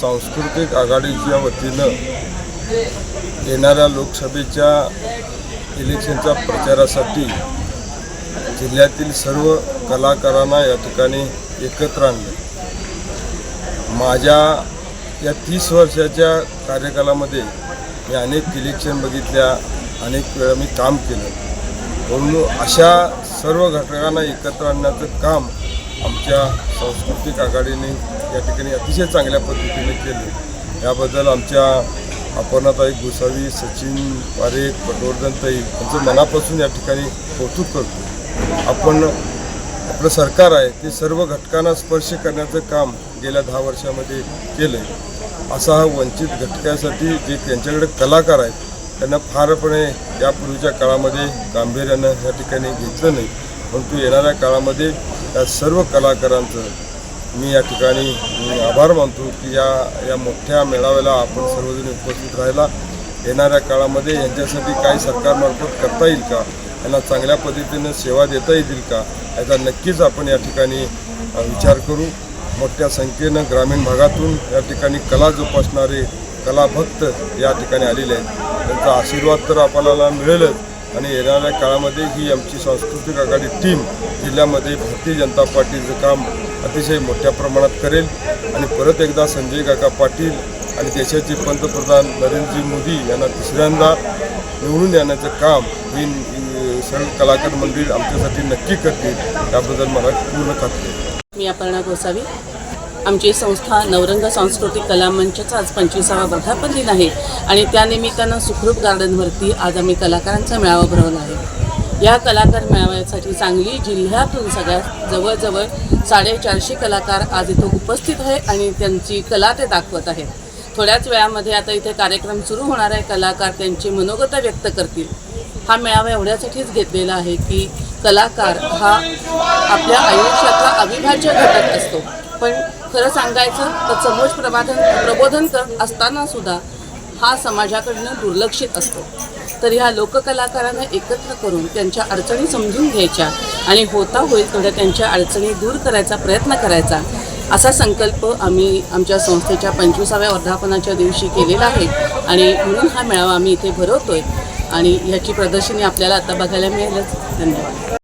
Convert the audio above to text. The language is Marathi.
सांस्कृतिक आघाडीच्या वतीनं येणाऱ्या लोकसभेच्या इलेक्शनच्या प्रचारासाठी जिल्ह्यातील सर्व कलाकारांना या ठिकाणी एकत्र आणले. माझ्या या तीस वर्षाच्या कार्यकालामध्ये मी अनेक इलेक्शन बघितल्या अनेक वेळा मी काम केलं. म्हणून अशा सर्व घटकांना एकत्र आणण्याचं काम आमच्या सांस्कृतिक आघाडीने या ठिकाणी अतिशय चांगल्या पद्धतीने केलं. याबद्दल आमच्या अपर्णाताई गोसावी सचिन पारेख पटवर्धनताई यांचं मनापासून या ठिकाणी कौतुक करतो. आपण आपलं सरकार आहे ते सर्व घटकांना स्पर्श करण्याचं काम गेल्या दहा वर्षामध्ये केलं आहे असा हा वंचित घटकासाठी जे त्यांच्याकडे कलाकार आहेत त्यांना फारपणे यापूर्वीच्या काळामध्ये गांभीर्यानं या ठिकाणी घेतलं नाही. परंतु येणाऱ्या काळामध्ये या सर्व कलाकारांचं मी या ठिकाणी आभार मानतो की या या मोठ्या मेळाव्याला आपण सर्वजण उपस्थित राहिला. येणाऱ्या काळामध्ये यांच्यासाठी काय सरकारमार्फत करता येईल का? यांना चांगल्या पद्धतीनं सेवा देता येतील का? याचा नक्कीच आपण या ठिकाणी विचार करू. मोठ्या संख्येनं ग्रामीण भागातून या ठिकाणी कला जोपासणारे कलाभक्त या ठिकाणी आलेले आहेत. त्यांचा आशीर्वाद तर आपल्याला मिळेलच. आणि येणाऱ्या काळामध्ये ही आमची सांस्कृतिक आघाडी टीम जिल्ह्यामध्ये भारतीय जनता पार्टीचं काम अतिशय मोठ्या प्रमाणात करेल. आणि परत एकदा संजय काका पाटील आणि देशाचे पंतप्रधान नरेंद्रजी मोदी यांना तिसऱ्यांदा निवडून येण्याचं काम ही सर्व कलाकार मंडळी आमच्यासाठी नक्की करतील त्याबद्दल मला पूर्ण खात्री मी अपर्णा गोसावी. आमची संस्था नवरंग सांस्कृतिक कला मंचचा आज पंचवीसावा वर्धापन दिन आहे आणि त्यानिमित्तानं सुखरूप गार्डनवरती आज आम्ही कलाकारांचा मेळावा भरवला आहे. या कलाकार मेळाव्यासाठी सांगली जिल्ह्यातून सगळ्यात जवळजवळ साडेचारशे कलाकार आज इथं उपस्थित आहे आणि त्यांची कला ते दाखवत आहेत. थोड्याच वेळामध्ये आता इथे कार्यक्रम सुरू होणार आहे. कलाकार त्यांची मनोगत व्यक्त करतील. हा मेळावा एवढ्यासाठीच घेतलेला आहे की कलाकार हा आपल्या आयुष्यातला अविभाज्य घटक असतो. पण खरं सांगायचं तर समोज प्रबाधन प्रबोधन करत असताना सुद्धा हा समाजाकडनं दुर्लक्षित असतो. तर ह्या लोककलाकारांना एकत्र करून त्यांच्या अडचणी समजून घ्यायच्या आणि होता होईल तेवढ्या त्यांच्या अडचणी दूर करायचा प्रयत्न करायचा असा संकल्प आम्ही आमच्या संस्थेच्या पंचवीसाव्या वर्धापनाच्या दिवशी केलेला आहे आणि म्हणून हा मेळावा आम्ही इथे भरवतोय आणि ह्याची प्रदर्शनी आपल्याला आता बघायला मिळेलच. धन्यवाद.